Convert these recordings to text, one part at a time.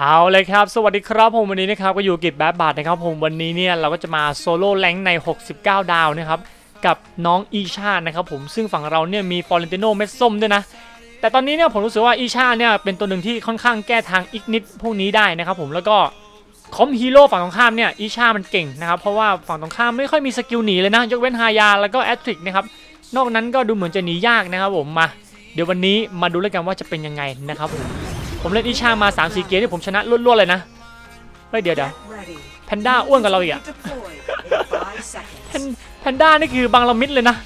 เอาเลยครับ สวัสดีครับผมวันนี้นะครับก็อยู่กิจแบบบาทนะครับผมวันนี้เนี่ยเราก็จะมาโซโล่แรงใน 69 ดาวนะครับกับน้องอีชานะครับผมซึ่งฝั่งเราเนี่ยมีฟอร์เรนติโนเม็ดส้มด้วยนะ แต่ตอนนี้เนี่ยผมรู้สึกว่าอีชาเนี่ยเป็นตัวหนึ่งที่ค่อนข้างแก้ทางอีกนิดพวกนี้ได้นะครับผมแล้วก็คอมฮีโร่ฝั่งตรงข้ามเนี่ยอีชามันเก่งนะครับเพราะว่าฝั่งตรงข้ามไม่ค่อยมีสกิลหนีเลยนะยกเว้นฮายาแล้วก็แอตทริกนะครับนอกนั้นก็ดูเหมือนจะหนียากนะครับผมมา เดี๋ยววันนี้มาดูแล้วกันว่าจะเป็นยังไงนะครับผม ผมเล่นอิชามา3 4เกมที่ผมชนะรวดๆเลยนะเฮ้ยเดี๋ยวเดี๋ยวแพนด้าอ้วนกว่าเราอีกอะแพนแพนด้านี่คือบางละมิดเลยนะ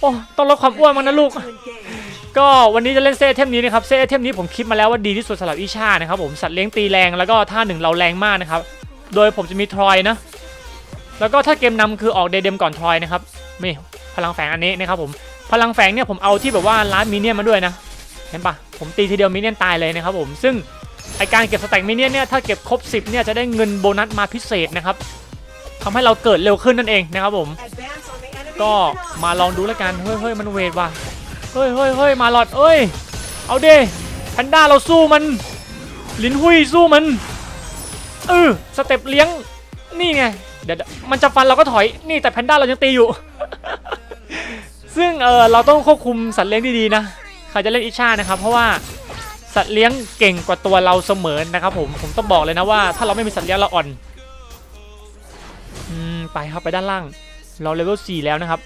โอ้ต้องลดความอ้วนมั้งนะลูก ก็วันนี้จะเล่นเซตเทมนี้นะครับเซตเทมนี้ผมคิดมาแล้วว่าดีที่สุดสำหรับอิชานะครับผมสัตว์เลี้ยงตีแรงแล้วก็ท่าหนึ่งเราแรงมากนะครับโดยผมจะมีทรอยนะแล้วก็ถ้าเกมนำคือออกเดเดมก่อนทรอยนะครับนี่พลังแฝงอันนี้นะครับผมพลังแฝงเนี่ยผมเอาที่แบบว่าล้านมิเนียนมาด้วยนะเห็นปะผมตีทีเดียวมิเนียนตายเลยนะครับผมซึ่งไอการเก็บสแต็กมิเนียนเนี่ยถ้าเก็บครบ 10เนี่ยจะได้เงินโบนัสมาพิเศษนะครับทำให้เราเกิดเร็วขึ้นนั่นเองนะครับผม ก็มาลองดูแล้วกันเฮ้ยเฮ้ยมันเวทว่ะเฮ้ยเฮ้ยเฮ้ยมาหลอดเอ้ยเอาเดแพนด้าเราสู้มันลินหุยสู้มันเออสเต็ปเลี้ยงนี่ไงเดี๋ยวมันจะฟันเราก็ถอยนี่แต่แพนด้าเรายังตีอยู่ ซึ่งเออเราต้องควบคุมสัตว์เลี้ยงดีๆนะ ครจะเล่นอิชานะครับ เพราะว่าสัตว์เลี้ยงเก่งกว่าตัวเราเสมอนะครับผมผมต้องบอกเลยนะว่า ถ้าเราไม่มีสัตว์เลี้ยงเราอ่อนอืมไปครับไปด้านล่าง เราเลเวล4แล้วนะครับ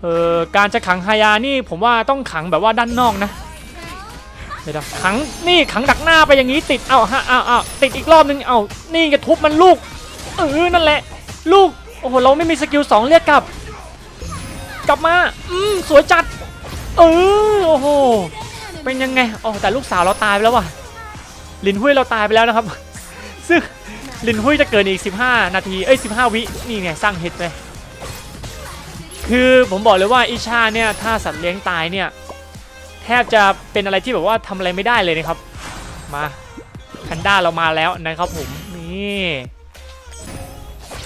เอ่อการจะขังฮายานี่ผมว่าต้องขังแบบว่าด้านนอกนะเดี๋ยวขังนี่ขังดักหน้าไปอย่างนี้ติดเอ้าฮะอ้าวอ้าวติดอีกรอบนึงเอ้านี่จะทุบมันลูกเออนั่นแหละ ลูกโอ้โหเราไม่มีสกิลสองเรียกกลับ กลับมาอืมสวยจัด เออโอ้โหเป็นยังไงโอ้แต่ลูกสาวเราตายไปแล้วว่ะลินหุยเราตายไปแล้วนะครับ ซึ่งลินหุยจะเกิดอีก 15 นาทีเอ้ย15 วินี่ไงสร้างเฮดเลยคือผมบอกเลยว่าอิชาเนี่ยถ้าสัตว์เลี้ยงตายเนี่ยแทบจะเป็นอะไรที่แบบว่าทำอะไรไม่ได้เลยนะครับ มาแพนด้าเรามาแล้วนะครับผมนี่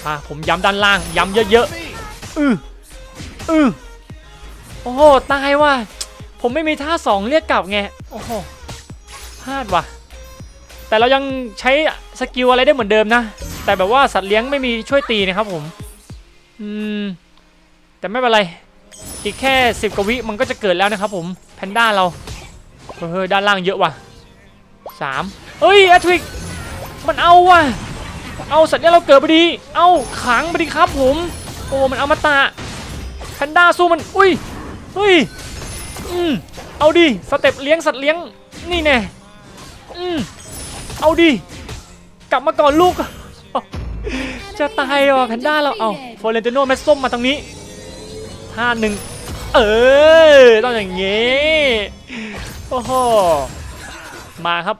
มาผมย้ำด้านล่าง ย้ำเยอะๆอืออือ โอ้โห ตายว่ะ ผมไม่มีท่าสองเรียกกลับไง โอ้โห พลาดว่ะ แต่เรายังใช้สกิลอะไรได้เหมือนเดิมนะ แต่แบบว่าสัตว์เลี้ยงไม่มีช่วยตีนะครับผม อืม แต่ไม่เป็นไร อีกแค่สิบกว่าวิมันก็จะเกิดแล้วนะครับผม แพนด้าเรา เฮ้ยด้านล่างเยอะว่ะสามเอ้ยแอทริก มันเอาว่ะ เอาสัตว์เลี้ยงเราเกิดพอดี เอาขังพอดีครับผม โอ้ มันเอามาตะแพนด้าสู้มัน อุ้ย เฮ้ยอืมเอาดิสเต็ปเลี้ยงสัตว์เลี้ยงนี่แน่อืมเอาดิกลับมาก่อนลูก จะตายว่ะแพนด้าเราเอาฟอเรนติโนแมสส้มมาตรงนี้ท่าหนึ่งเออต้องอย่างงี้โอ้โหมาครับ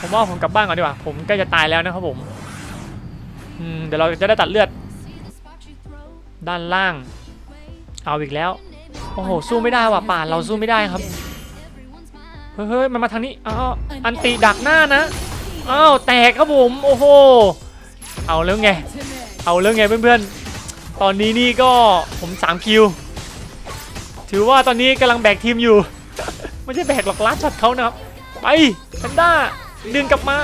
ผมว่าผมกลับบ้านก่อนดีกว่า ผมใกล้จะตายแล้วนะครับผมอืมเดี๋ยวเราจะได้ตัดเลือด ด้านล่าง เอาอีกแล้ว โอ้โห สู้ไม่ได้ว่ะป่านเราสู้ไม่ได้ครับ เฮ้ยเฮ้ยมันมาทางนี้อ้าวอันติดักหน้านะ อ้าวแตกครับผม โอ้โห เอาแล้วไง เอาแล้วไงเพื่อนๆ ตอนนี้นี่ก็ผม3คิว ถือว่าตอนนี้กำลังแบกทีมอยู่ ไม่ใช่แบกหรอกลัดช็อตเขานะครับ ไปแพนด้าดึงกลับมา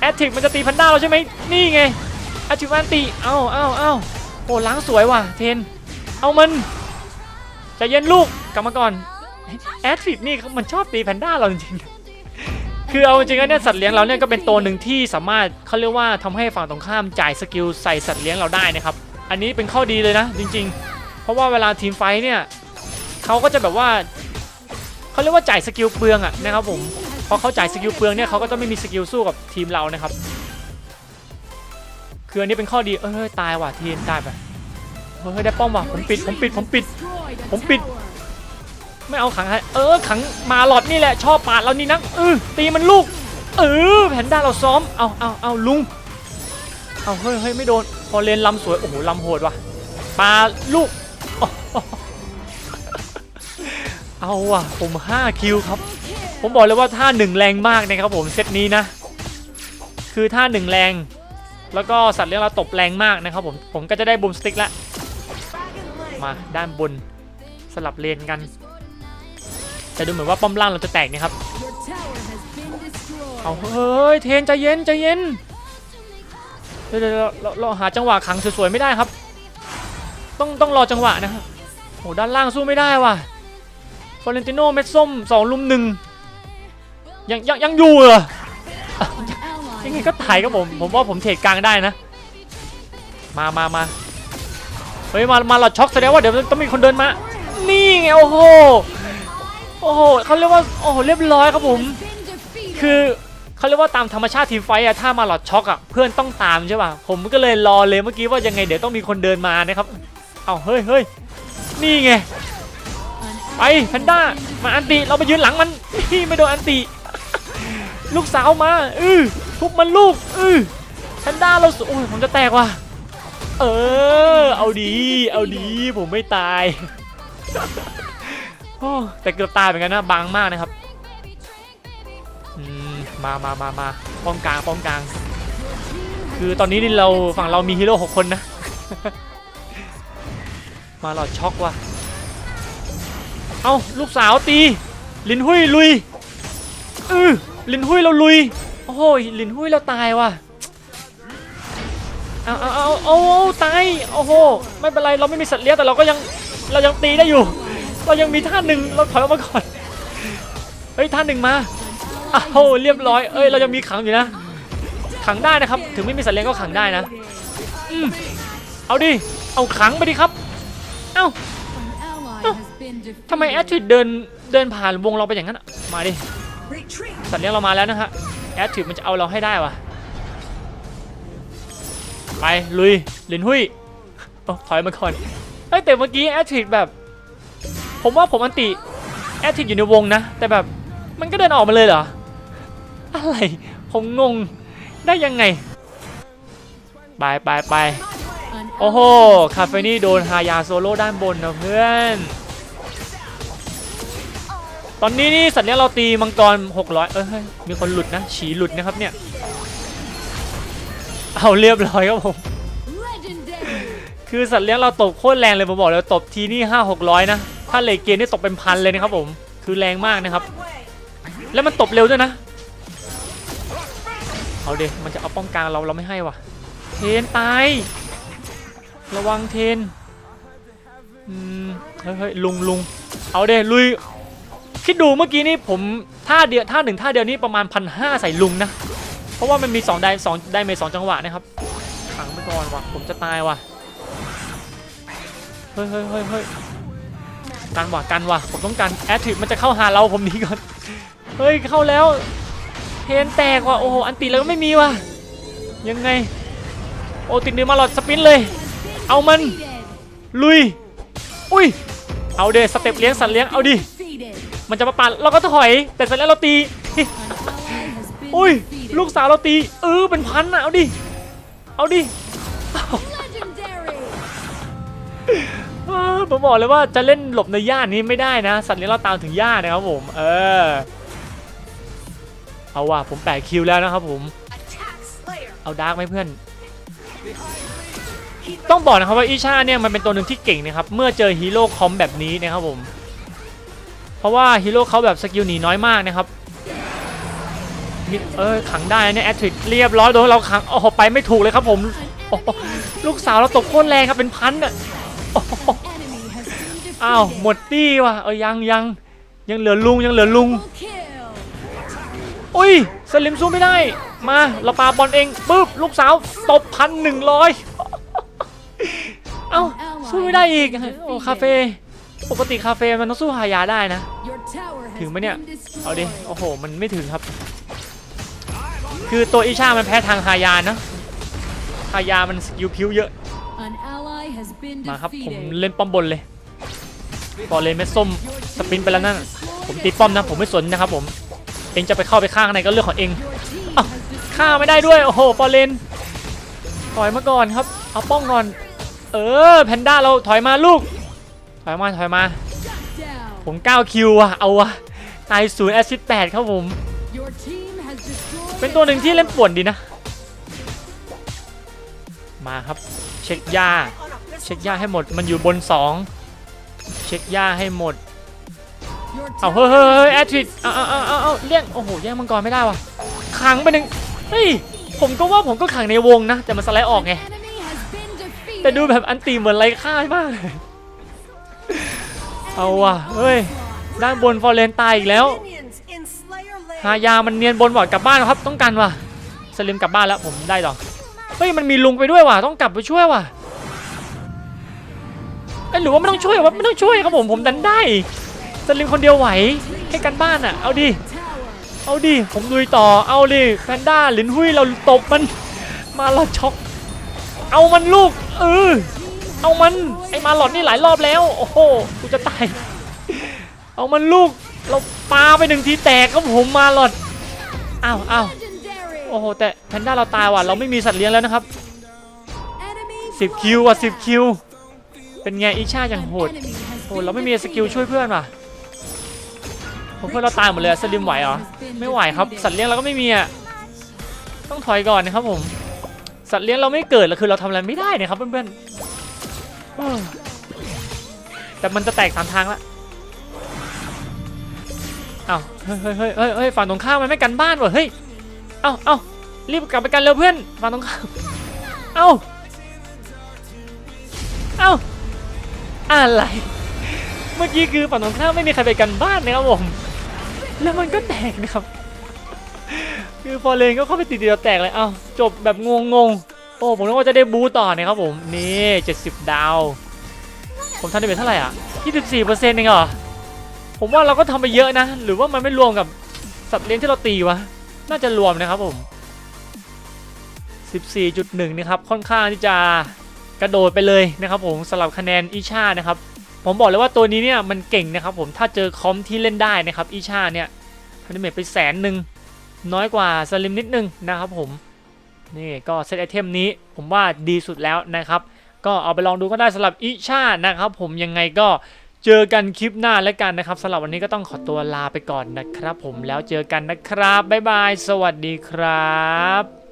แอตทิกมันจะตีแพนด้าเราใช่ไหม นี่ไงอตทิกมันตี เอ้าเอ้าเอ้าโอ้ล้างสวยว่ะเทน เอามัน ใจเย็นลูกกลับมาก่อนแอดฟิตนี่มันชอบตีแพนด้าเราจริงๆคือเอาจริงๆเนี่ยสัตว์เลี้ยงเราเนี่ยก็เป็นตัวหนึ่งที่สามารถเขาเรียกว่าทำให้ฝั่งตรงข้ามจ่ายสกิลใส่สัตว์เลี้ยงเราได้นะครับ อันนี้เป็นข้อดีเลยนะจริง ๆ เพราะว่าเวลาทีมไฟเนี่ยเขาก็จะแบบว่าเขาเรียกว่าจ่ายสกิลเปลืองอะนะครับผมพอเขาจ่ายสกิลเปลืองเนี่ยเขาก็จะไม่มีสกิลสู้กับทีมเรานะครับคืออันนี้เป็นข้อดีเออตายว่ะทีนตายไป เฮ้ยได้ป้อมว่ะผมปิดผมปิดผมปิด ผมปิด ไม่เอาขังให้เออขังมาหลอดนี่แหละชอบปาดเรานี่นักเออตีมันลูก เออแพนด้าเราซ้อมเอาเอาเอาลุงเอาเฮ้ยเฮ้ยไม่โดน พอเลนลำสวยโอ้โหลำโหดว่ะปาลูก เอาว่ะผม 5 คิวครับ ผมบอกเลยว่าท่าหนึ่งแรงมากนะครับผมเซตนี้นะ คือท่าหนึ่งแรง แล้วก็สัตว์เลี้ยงเราตบแรงมากนะครับผมผมก็จะได้บูมสติ๊กแล้ว มาด้านบนสลับเลนกัน แต่ดูเหมือนว่าป้อมล่างเราจะแตกนะครับ เอาเฮ้ยเทนใจเย็นใจเย็นเดี๋ยวเราเราหาจังหวะขังสวยๆไม่ได้ครับ ต้องต้องรอจังหวะนะครับโอ้ด้านล่างสู้ไม่ได้ว่ะฟอเรนติโนเม็ดส้มสองลุมหนึ่งยังยังยังอยู่เหรอยังไงก็ถ่ายครับผม ผมว่าผมเทรดกลางได้นะ มามามา เฮ้ยมามาหลอดช็อกแสดงว่าเดี๋ยวต้องมีคนเดินมา นี่ไงโอ้โหโอ้โหเขาเรียกว่าโอ้โหเรียบร้อยครับผม คือเขาเรียกว่าตามธรรมชาติทีมไฟอะถ้ามาหลอดช็อกอะเพื่อนต้องตามใช่ป่ะผมก็เลยรอเลยเมื่อกี้ว่ายังไงเดี๋ยวต้องมีคนเดินมานะครับเอาเฮ้ยเฮ้ยนี่ไงไปแพนด้ามาอันติเราไปยืนหลังมันนี่ไม่โดนอันติลูกสาวมาอือทุบมันลูกอือแพนด้าเราสโอ้ยผมจะแตกว่ะ เออ เอาดี เอาดีผมไม่ตายแต่เกือบตายเหมือนกันนะบางมากนะครับมามามามาป้อมกลางป้อมกลาง คือตอนนี้นี่เราฝั่งเรามีฮีโร่หกคนนะ มาหลอดช็อกว่ะ เอาลูกสาวตี ลินหุยลุย อือลินหุยเราลุย โอ้โหลินหุยเราตายว่ะ เอาเอาเอาเอาตายโอ้โหไม่เป็นไรเราไม่มีสัตว์เลี้ยงแต่เราก็ยังเรายังตีได้อยู่ เรายังมีท่าหนึ่งเราถอยออกมาก่อนเฮ้ยท่าหนึ่งมาอ้าวเรียบร้อยเอ้ยเรายังมีขังอยู่นะ ขังได้นะครับ ถึงไม่มีสัตว์เลี้ยงก็ขังได้นะอืมเอาดิเอาขังไปดิครับ เอ้าทำไมแอดทิดเดินเดินผ่านวงเราไปอย่างนั้นมาดิสัตว์เลี้ยงเรามาแล้วนะฮะแอดทิดมันจะเอาเราให้ได้วะ ไปลุยลินหุยโอ้ถอยมาก่อนเอ้แต่เมื่อกี้แอดทิดแบบ ผมว่าผมอันติแอดทิดอยู่ในวงนะ แต่แบบมันก็เดินออกมาเลยเหรอ อะไร ผมงงได้ยังไง ไปไปไปโอ้โห คาเฟนี่โดนฮายาโซโล่ด้านบนนะเพื่อน ตอนนี้นี่สัตว์เลี้ยงเราตีมังกร 600 เอ้ยเฮ้ยมีคนหลุดนะ ฉีหลุดนะครับเนี่ย เอาเรียบร้อยครับผม คือสัตว์เลี้ยงเราตบโคตรแรงเลยผมบอกเลยตบทีนี่5 600นะ ถ้าเลทเกมนี่ตบเป็นพันเลยนะครับผม คือแรงมากนะครับ แล้วมันตบเร็วด้วยนะ เอาเดมันจะเอาป้องกลางเราเราไม่ให้ว่ะ เทนตาย ระวังเทนอืมเฮ้ยลุงลุงเอาเดลุย คิดดูเมื่อกี้นี่ผมท่าเดียวท่าหนึ่งท่าเดียวนี่ประมาณพันห้าใส่ลุงนะ ราะว่ามันมี2ได้สองได้เมจสองจังหวะนะครับขังไปก่อนว่ะผมจะตายว่ะเฮ้ยเฮ้ยเฮ้ยเฮ้ยกันว่ะกันว่ะผมต้องการแอดทริมันจะเข้าหาเราผมนี้ก่อนเฮ้ยเข้าแล้วเทนแตกว่ะโอ้โหอันติแล้วก็ไม่มีว่ะยังไงโอ้ติดเนื้อมาหลอดสปินเลย เอามันลุยอุ้ยเอาเดสเต็ปเลี้ยงสัตว์เลี้ยงเอาดิมันจะมาปั่นเราก็ถอย แต่สัตว์เลี้ยงเราตี อุ้ย ลูกสาวเราตี เออเป็นพันอะเอาดิ เอาดิผมบอกเลยว่าจะเล่นหลบในย่านนี้ไม่ได้นะ สัตว์เลี้ยงเราตามถึงย่านนะครับผม เออ เอาว่ะผมแปดคิวแล้วนะครับผม เอาดาร์กไหมเพื่อน ต้องบอกนะครับว่าอีชาเนี่ยมันเป็นตัวหนึ่งที่เก่งนะครับ เมื่อเจอฮีโร่คอมแบบนี้นะครับผม เพราะว่าฮีโร่เขาแบบสกิลหนีน้อยมากนะครับ เออขังได้นะเนี่ยแอตริกเรียบร้อยโดนเราขังโอ้โหไปไม่ถูกเลยครับผมโอ้โหลูกสาวเราตกโคตรแรงครับเป็นพันอะโอ้โหอ้าวหมดตี้ว่ะเออยังยังยังเหลือลุงยังเหลือลุงอุ้ยสลิมสู้ไม่ได้ มาเราปาบอลเองปุ๊บลูกสาวตบพันหนึ่งร้อยเอ้าสู้ไม่ได้อีกโอ้คาเฟ่ปกติคาเฟ่มันต้องสู้ฮายาได้นะ ถึงไหมเนี่ย เอาดิ โอ้โห มันไม่ถึงครับ คือตัวอิชามันแพ้ทางฮายานะฮายามันสกิลพิวเยอะ มาครับผมเล่นป้อมบนเลยพอเลนเม็ดส้มสปินไปแล้วนั่นผมตีป้อมนะ ผมไม่สนนะครับผมเองจะไปเข้าไปข้างในก็เรื่องของเองเอ้าฆ่าไม่ได้ด้วย โอ้โหฟอร์เรนถอยมาก่อนครับ เอาป้องก่อน เออแพนด้าเราถอยมาลูก ถอยมาถอยมา ผม9คิวอะเอาอะตายศูนย์แอสซิสแปดครับผม เป็นตัวหนึ่งที่เล่นป่วนดีนะ มาครับ เช็คยาเช็คยาให้หมด มันอยู่บน 2 เช็คยาให้หมด เอาเฮ้ยเฮ้ยเฮ้ยแอดทริดเอาเอาเอาเอาเอาเลี้ยง โอ้โห แย่งมังกรไม่ได้ว่ะ ขังไปหนึ่งเฮ้ย ผมก็ว่าผมก็ขังในวงนะ แต่มันสไลด์ออกไง แต่ดูแบบอันตีเหมือนไรค่ามากเลย เอาว่ะ เฮ้ย ด้านบนฟอร์เรนตายอีกแล้ว Minions in Slayer Lane. หายามันเนียนบนบอดกลับบ้านครับ ต้องกันว่ะสลิมกลับบ้านแล้วผมได้หรอเฮ้ยมันมีลุงไปด้วยว่ะต้องกลับไปช่วยว่ะเอ้หรือว่าไม่ต้องช่วยวะไม่ต้องช่วยครับผมผมดันได้สลิมคนเดียวไหวแค่กันบ้านอะเอาดิเอาดิผมลุยต่อเอาดิแพนด้าหลินหุยเราตบมันมาเราช็อกเอามันลูกเออเอามันไอมาหลอดนี่หลายรอบแล้วโอ้โหกูจะตายเอามันลูก เราปาไปหนึ่งทีแตกครับผมมาหลอดอ้าวอ้าวโอ้โหแต่แพนด้าเราตายว่ะเราไม่มีสัตว์เลี้ยงแล้วนะครับ10คิวอะ10คิวเป็นไงอิชาอย่างโหดโอ้เราไม่มีสกิลช่วยเพื่อนว่ะเพื่อนเราตายหมดเลยสลิมไหวเหรอไม่ไหวครับสัตว์เลี้ยงเราก็ไม่มีอะต้องถอยก่อนนะครับผมสัตว์เลี้ยงเราไม่เกิดแล้วคือเราทำอะไรไม่ได้นะครับเพื่อนๆแต่มันจะแตกสามทางละ เอ้าเฮ้ยเฮ้ยเฮ้ยเฮ้ยเฮ้ยฝั่งตรงข้ามมันไม่กันบ้านว่ะเฮ้ยเอ้าเอ้ารีบกลับไปกันเร็วเพื่อนฝั่งตรงข้ามเอ้าเอ้าอะไรเมื่อกี้คือฝั่งตรงข้ามไม่มีใครไปกันบ้านนะครับผมแล้วมันก็แตกนะครับ คือฟอเรนก็เข้าไปติดเดียวแตกเลยเอ้าจบแบบงงๆโอ้ผมนึกว่าจะได้บูต่อนะครับผมนี่70 ดาว ผมทำได้เป็นเท่าไหร่อะ24%เองเหรอ ผมว่าเราก็ทำไปเยอะนะ หรือว่ามันไม่รวมกับสัตว์เลี้ยงที่เราตีวะ น่าจะรวมนะครับผม 14.1 นะครับ ค่อนข้างที่จะกระโดดไปเลยนะครับผมสำหรับคะแนนอิชานะครับ ผมบอกเลยว่าตัวนี้เนี่ยมันเก่งนะครับผมถ้าเจอคอมที่เล่นได้นะครับอิชาเนี่ยพันเมตไปแสนหนึ่งน้อยกว่าสลิมนิดนึงนะครับผมนี่ก็เซตไอเทมนี้ผมว่าดีสุดแล้วนะครับ ก็เอาไปลองดูก็ได้สำหรับอิชานะครับผมยังไงก็ เจอกันคลิปหน้าแล้วกันนะครับสำหรับวันนี้ก็ต้องขอตัวลาไปก่อนนะครับ ผมแล้วเจอกันนะครับบ๊ายบาย สวัสดีครับ